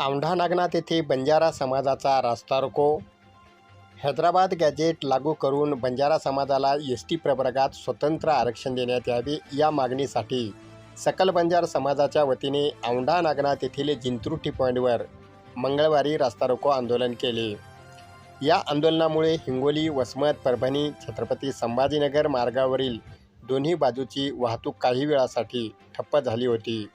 औंढा नागनाथ येथे बंजारा समाजाचा रास्ता रोको. हैदराबाद गॅजेट लागू करून बंजारा समाजाला एस टी प्रवर्गात स्वतंत्र आरक्षण देण्यात यावे या मागणीसाठी सकल बंजार समाजाच्या वतीने औंढा नागनाथ येथील जिंतूर पॉईंटवर मंगळवारी रास्ता रोको आंदोलन केले. या आंदोलनामुळे हिंगोली वसमत परभणी छत्रपती संभाजीनगर मार्गावरील दोन्ही बाजूची वाहतूक काही वेळासाठी ठप्प झाली होती.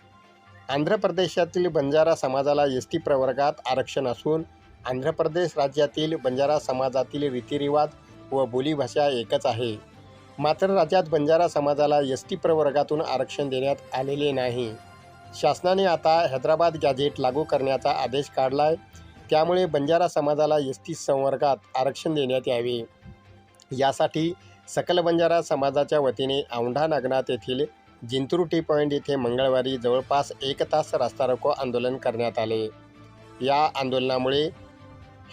आंध्र प्रदेशातील बंजारा समाजाला एस टी प्रवर्गात आरक्षण असून आंध्र प्रदेश राज्यातील बंजारा समाजातील रीतिरिवाज व बोलीभाषा एकच आहे. मात्र राज्यात बंजारा समाजाला एस टी प्रवर्गातून आरक्षण देण्यात आलेले नाही. शासनाने आता हैदराबाद गॅजेट लागू करण्याचा आदेश काढला आहे त्यामुळे बंजारा समाजाला एस टी संवर्गात आरक्षण देण्यात यावे. यासाठी सकल बंजारा समाजाच्या वतीने औंढा नागनाथ येथील जिंतूर टी पॉईंट येथे मंगळवारी जवळपास एक तास रास्ता रोको आंदोलन करण्यात आले. या आंदोलनामुळे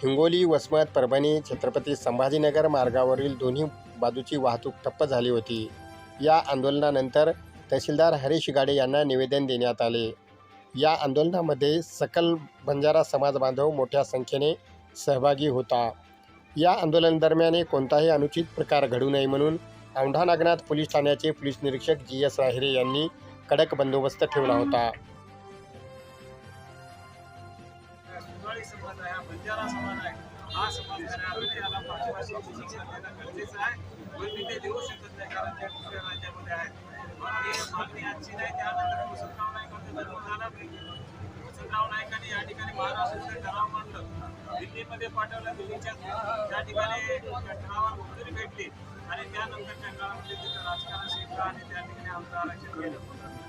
हिंगोली वसमत परभणी छत्रपती संभाजीनगर मार्गावरील दोन्ही बाजूची वाहतूक ठप्प झाली होती. या आंदोलनानंतर तहसीलदार हरीश गाडे यांना निवेदन देण्यात आले. या आंदोलनामध्ये सकल बंजारा समाज बांधव मोठ्या संख्येने सहभागी होता. या आंदोलनादरम्यान कोणताही अनुचित प्रकार घडू नये म्हणून औंढा नागनाथ पोलीस ठाण्याचे पोलीस निरीक्षक जी एस राहिरे यांनी कडक बंदोबस्त ठेवला होता वसंतराव या ठिकाणी महाराष्ट्राचं ठराव मांडलं दिल्लीमध्ये पाठवलं दिल्लीच्या त्या ठिकाणी ठरावावर मंजुरी भेटली. आणि त्यानंतरच्या काळामध्ये तिथं राजकारण शिकलं आणि त्या ठिकाणी आमचं आरक्षण केलं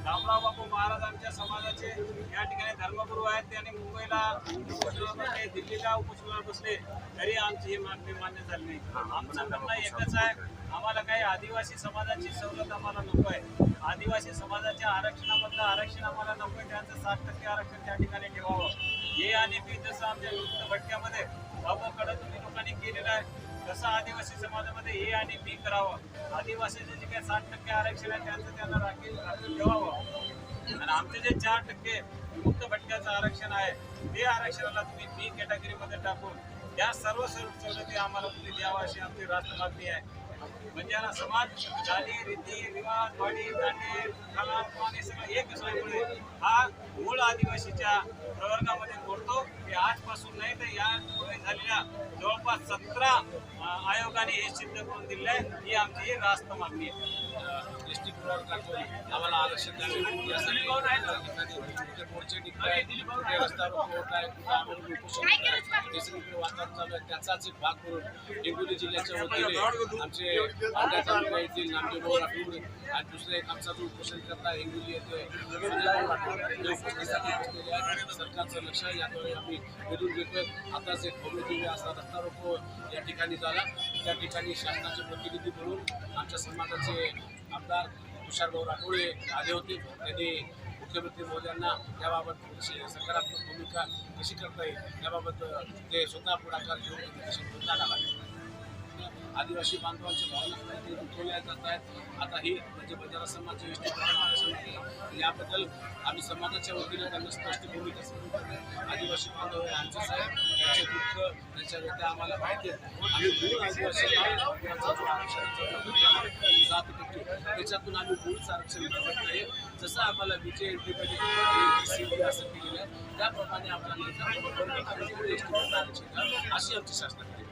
रामराव बापू महाराज आमच्या समाजाचे या ठिकाणी धर्मगुरू आहेत. त्यांनी मुंबईला उपोषणाला बसले दिल्लीला उपोषणाला बसले. तरी आमची ही मागणी मान्य झाली नाही. आमचं म्हणणं एकच आहे आम्हाला काही आदिवासी समाजाची सवलत आम्हाला नको आहे. आदिवासी समाजाच्या आरक्षणामधलं आरक्षण आम्हाला नको आहे. त्यांचं सात टक्के आरक्षण त्या ठिकाणी ठेवावं. हे आणि बी जसं आमच्या भटक्यामध्ये जसं तसं आदिवासी समाजामध्ये ए आणि बी करावं आदिवासीचे जे काही साठ टक्के आरक्षण आहे त्यांचं त्यांना राखील ठेवावं. आणि आमचे जे चार टक्के मुक्त भटक्याचं आरक्षण आहे ते आरक्षणाला तुम्ही बी कॅटेगरीमध्ये टाकून या सर्व सर्व सवलती आम्हाला तुम्ही द्यावा अशी आमची राष्ट्र मागणी आहे. बंजारा समाज जाती रीती रिवाज वाडी दांडे हे सगळं एक असल्यामुळे हा मूळ आदिवासीच्या प्रवर्गामध्ये मोडतो हे आजपासून नाही तर या पुढे झालेल्या जवळपास सतरा आयोगाने हे सिद्ध करून दिले आहे ही आमची ही रास्त मागणी आहे आम्हाला आरक्षण मोठे मोर्चे कुठे आहे कुठे उपोषण हे सगळीकडे वातावरण चालू आहे. त्याचाच एक भाग म्हणून हिंगोली जिल्ह्याच्या वतीने आमचे औंढा तालुका येथील नामदेव राठोड आणि दुसरे एक आमचा जो उपोषण करता हिंगोली येथे सरकारचं लक्ष याद्वारे आम्ही भेटून घेतोय. आताच एक भव्य दिव्य असा रस्ता रोको या ठिकाणी झाला. त्या ठिकाणी शासनाचे प्रतिनिधी म्हणून आमच्या समाजाचे आमदार तुषारभाऊ राठोडे आले होते. त्यांनी मुख्यमंत्री महोदयांना याबाबत कशी सकारात्मक भूमिका कशी करता येईल याबाबत ते स्वतः पुढाकार घेऊन कशी भूमिका आदिवासी बांधवांच्या भावना ते दुखवल्या जात आहेत. आता ही म्हणजे बंजारा समाज एस टी आरक्षण याबद्दल आम्ही समाजाच्या वतीने त्यांना स्पष्ट भूमिका सांगितली आदिवासी बांधव हे आमचेच साहेब त्यांचे दुःख त्यांच्या व्यथा आम्हाला माहिती आहेत. आम्ही मूळ आदिवासी जात सात टक्के त्याच्यातून आम्ही मूळच आरक्षण मिळवत नाही. जसं आम्हाला विजय ठिकाणी त्याप्रमाणे आम्हाला अशी आमची शासनाची